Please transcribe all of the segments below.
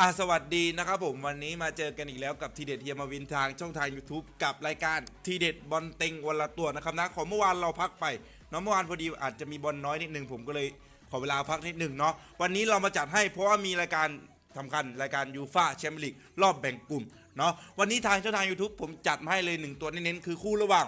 อะสวัสดีนะครับผมวันนี้มาเจอกันอีกแล้วกับทีเด็ดเฮียมาวินทางช่องทาง YouTube กับรายการทีเด็ดบอลเต็งวันละตัวนะครับนะของเมื่อวานเราพักไปเนาะเมื่อวานพอดีอาจจะมีบอลน้อยนิดหนึ่งผมก็เลยขอเวลาพักนิดหนึ่งเนาะวันนี้เรามาจัดให้เพราะว่ามีรายการสำคัญรายการยูฟาแชมเปี้ยนลีกรอบแบ่งกลุ่มเนาะวันนี้ทางช่องทาง YouTube ผมจัดมาให้เลยหนึ่งตัวเน้นๆคือคู่ระหว่าง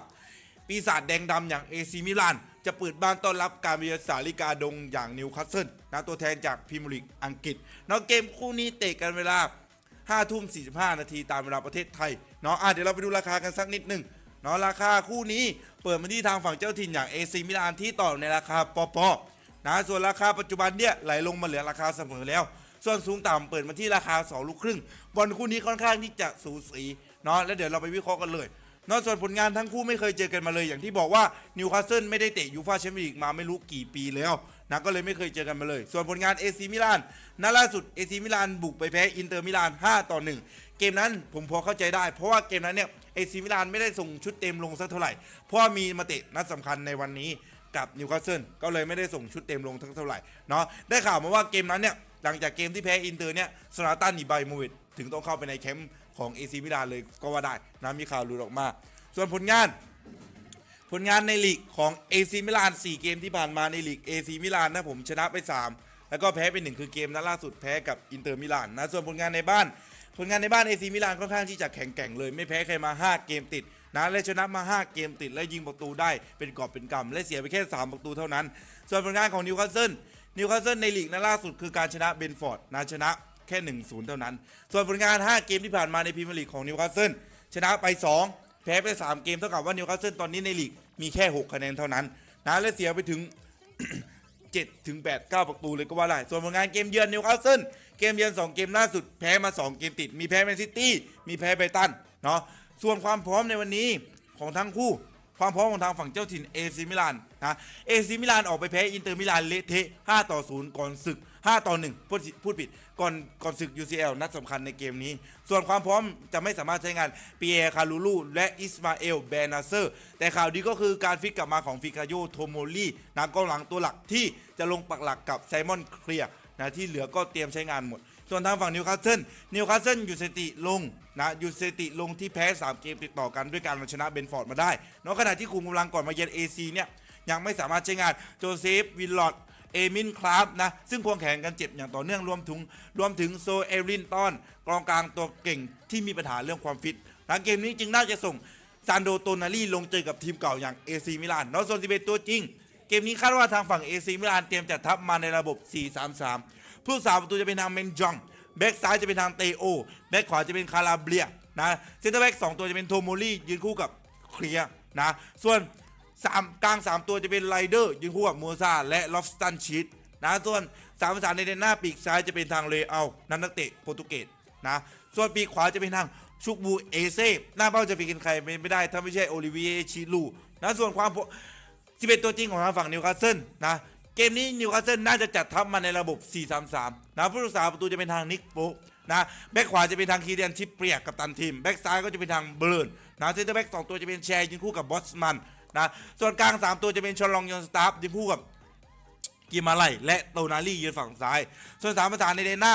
ปีศาจแดงดำอย่างเอซีมิลาน จะเปิดบ้านต้อนรับการเยือนสาลิกาดงอย่างนิวคาสเซิลนะตัวแทนจากพรีเมียร์ลีกอังกฤษเนาะเกมคู่นี้เตะกันเวลา5ทุ่ม45 นาทีตามเวลาประเทศไทยเนาะอะเดี๋ยวเราไปดูราคากันสักนิดหนึ่งเนาะราคาคู่นี้เปิดมาที่ทางฝั่งเจ้าถิ่นอย่างเอซีมิลานที่ต่อในราคาปอปอนะส่วนราคาปัจจุบันเนี่ยไหลลงมาเหลือราคาเสมอแล้ว ส่วนสูงต่ำเปิดมาที่ราคา2ลูกครึ่งบอลคู่นี้ค่อนข้างที่จะสูสีเนาะแล้วเดี๋ยวเราไปวิเคราะห์กันเลย นอกส่วนผลงานทั้งคู่ไม่เคยเจอกันมาเลย อย่างที่บอกว่านิวคาสเซิลไม่ได้เตะยูฟาแชมเปี้ยนลีกมาไม่รู้กี่ปีแล้วนะก็เลยไม่เคยเจอกันมาเลย ส่วนผลงานเอซีมิลานนัดล่าสุดเอซีมิลานบุกไปแพ้อินเตอร์มิลาน 5 ต่อ 1 เกมนั้นผมพอเข้าใจได้ เพราะว่าเกมนั้นเนี่ยเอซีมิลานไม่ได้ส่งชุดเต็มลงสักเท่าไหร่ เพราะามีมาเตะนัดสำคัญในวันนี้กับนิวคาสเซิลก็เลยไม่ได้ส่งชุดเต็มลงทั้งเท่าไหร่เนาะได้ข่าวมาว่าเกมนั้นเนี่ยหลังจากเกมที่แพ้อินเตอร์เนี่ยสนาตันอิบายโมวิดถึงต้องเข้าไปในแคมป์ ของเอซีมิลานเลยก็ว่าได้นะมีข่าวหลุดออกมา ส่วนผลงาน ผลงานในลีกของเอซีมิลาน4 เกมที่ผ่านมาในลีกเอซีมิลานนะผมชนะไป 3 แล้วก็แพ้ไป1คือเกมนัดล่าสุดแพ้กับอินเตอร์มิลานนะส่วนผลงานในบ้าน ผลงานในบ้านเอซีมิลานค่อนข้างที่จะแข็งแกร่งเลยไม่แพ้ใครมา 5 เกมติดนะและชนะมา 5 เกมติด และยิงประตูได้เป็นกอบเป็นกำและเสียไปแค่ 3 ประตูเท่านั้น ส่วนผลงานของนิวคาสเซิลนิวคาสเซิลในลีกนัดล่าสุดคือการชนะเบนฟอร์ดนะชนะ แค่ 1-0 เท่านั้น ส่วนผลงาน 5 เกมที่ผ่านมาในพรีเมียร์ลีกของนิวคาสเซิลชนะไป 2 แพ้ไป 3 เกมเท่ากับว่านิวคาสเซิลตอนนี้ในลีกมีแค่ 6 คะแนนเท่านั้นนะและเสียไปถึง 7 ถึง 8 9 ประตูเลยก็ว่าได้ ส่วนผลงานเกมเยือนนิวคาสเซิลเกมเยือน 2 เกมล่าสุดแพ้มา 2 เกมติด มีแพ้แมนซิตี้มีแพ้ไบรตันเนาะส่วนความพร้อมในวันนี้ของทั้งคู่ความพร้อมของทางฝั่งเจ้าถิ่นเอซีมิลานนะเอซีมิลานออกไปแพ้อินเตอร์มิลานเละเทะ5ต่อ0ก่อนศึก 5 ต่อ 1 พูดผิดพูดผิด ก่อนก่อนศึก UCL นัดสำคัญในเกมนี้ ส่วนความพร้อมจะไม่สามารถใช้งานปีเอคาลูลูและอิสมาเอลแบนาเซอร์ แต่ข่าวดีก็คือการฟิตกลับมาของฟิกาโยโทโมลีนักกองหลังตัวหลักที่จะลงปักหลักกับไซมอนเคลียร์นะที่เหลือก็เตรียมใช้งานหมด ส่วนทางฝั่งนิวคาสเซิล นิวคาสเซิลอยู่สถิติลงนะอยู่สถิติลงที่แพ้ 3 เกมติดต่อกันด้วยการชนะเบนฟอร์ดมาได้นอกขณะที่คุมกำลังก่อนมาเยือนเอซีเนี่ยยังไม่สามารถใช้งานโจเซฟวิลลอด เอมินคลาฟนะ ซึ่งควงแขนกันเจ็บอย่างต่อเนื่องรวมถึงรวมถึงโซเอรินตันกองกลางตัวเก่งที่มีปัญหาเรื่องความฟิตหลังเกมนี้จึงน่าจะส่งซานโดโตนาลีลงเจอกับทีมเก่าอย่างเอซีมิลานนอโซนซิเบตัวจริง เกมนี้คาดว่าทางฝั่งเอซีมิลานเตรียมจัดทัพมาในระบบ 4-3-3 ผู้สาวประตูจะเป็นทางเมนจองแบ็กซ้ายจะเป็นทางเตโอแบ็กขวาจะเป็นคาราเบียนะเซนเตอร์แบ็กสองตัวจะเป็นโทโมลี่ยืนคู่กับเคลียนะส่วน สามกลาง 3 ตัวจะเป็นไรเดอร์ยืนคู่กับมูซาและลอฟสตันชีตนะส่วนสามภาษาในเดนหน้าปีกซ้ายจะเป็นทางเลเอานันนักเตะโปรตุเกสนะส่วนปีกขวาจะเป็นทางชุกบูเอเซ่หน้าเป้าจะเป็นใครไม่ได้ถ้าไม่ใช่โอลิเวียชิลูนะส่วนความพ11 ตัวจริงของทางฝั่งนิวคาสเซิลนะเกมนี้นิวคาสเซิลน่าจะจัดทัพมาในระบบ 4-3-3 นะผู้รักษาประตูจะเป็นทางนิกโปนะแบ็คขวาจะเป็นทางคีเดียนชิปเปรียกกับตันทีมแบ็คซ้ายก็จะเป็นทางเบิร์นนะเซนเตอร์แบ็คสองตัวจะเป็นแชร์ยิงคู่กับบอสมัน นะ ส่วนกลาง 3 ตัวจะเป็นชอลองยอนสตาฟยิงคู่กับกิมาไลและโตนาลียืนฝั่งซ้าย ส่วนสามประธานในเดนหน้า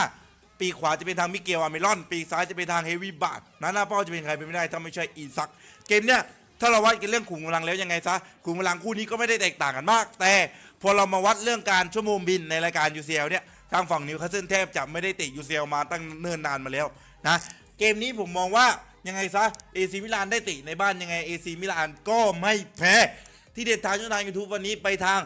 ปีขวาจะเป็นทางมิเกลอาเมรอน ปีซ้ายจะเป็นทางเฮวีบาร์นะหน้าเป้าจะเป็นใครเป็นไม่ได้ถ้าไม่ใช่อีซัก เกมเนี้ยถ้าเราวัดกันเรื่องขุมกำลังแล้วยังไงซะขุมกำลังคู่นี้ก็ไม่ได้แตกต่างกันมาก แต่พอเรามาวัดเรื่องการชั่วโมงบินในรายการ UCL เนี่ยทางฝั่งนิวคาสเซิลแทบจะไม่ได้เตะ UCL มาตั้งเนิ่นนานมาแล้วนะเกมนี้ผมมองว่า ยังไงซะเอซีมิลานได้ตะในบ้านยังไงเอซีมิลานก็ไม่แพ้ที่เด็ดทางช่องทางยูทูบวันนี้ไปทาง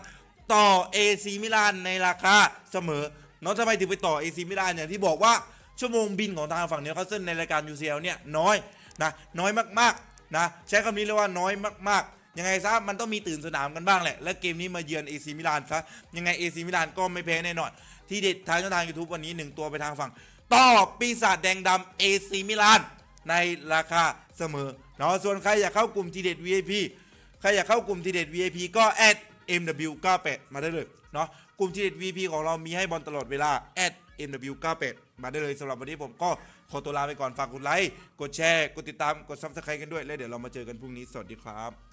ต่อ AC มิลานในราคาเสมอเนาะทำไมถึงไปต่อ AC มิลานอย่างที่บอกว่าชั่วโมงบินของทางฝั่งนิวคาเซิลในรายการ UCL เนี่ยน้อยนะน้อยมากๆนะใช้คำนี้เลยว่าน้อยมากๆ ยังไงซะมันต้องมีตื่นสนามกันบ้างแหละ และเกมนี้มาเยือน AC มิลานซะยังไง AC มิลานก็ไม่แพ้แน่นอนที่เด็ดทางช่องทาง YouTube วันนี้หนึ่งตัวไปทางฝั่ง ต่อปีศาจแดงดำ AC มิลาน ในราคาเสมอเนาะส่วนใครอยากเข้ากลุ่มทีเด็ด VIP ใครอยากเข้ากลุ่มทีเด็ด VIP ก็แอด MW98 มาได้เลยเนาะกลุ่มทีเด็ด VIP ของเรามีให้บอลตลอดเวลา MW98 มาได้เลยสำหรับวันนี้ผมก็ขอตัวลาไปก่อนฝากกดไลค์กดแชร์ กดติดตามกด Subscribe กันด้วย แล้วเดี๋ยวเรามาเจอกันพรุ่งนี้สวัสดีครับ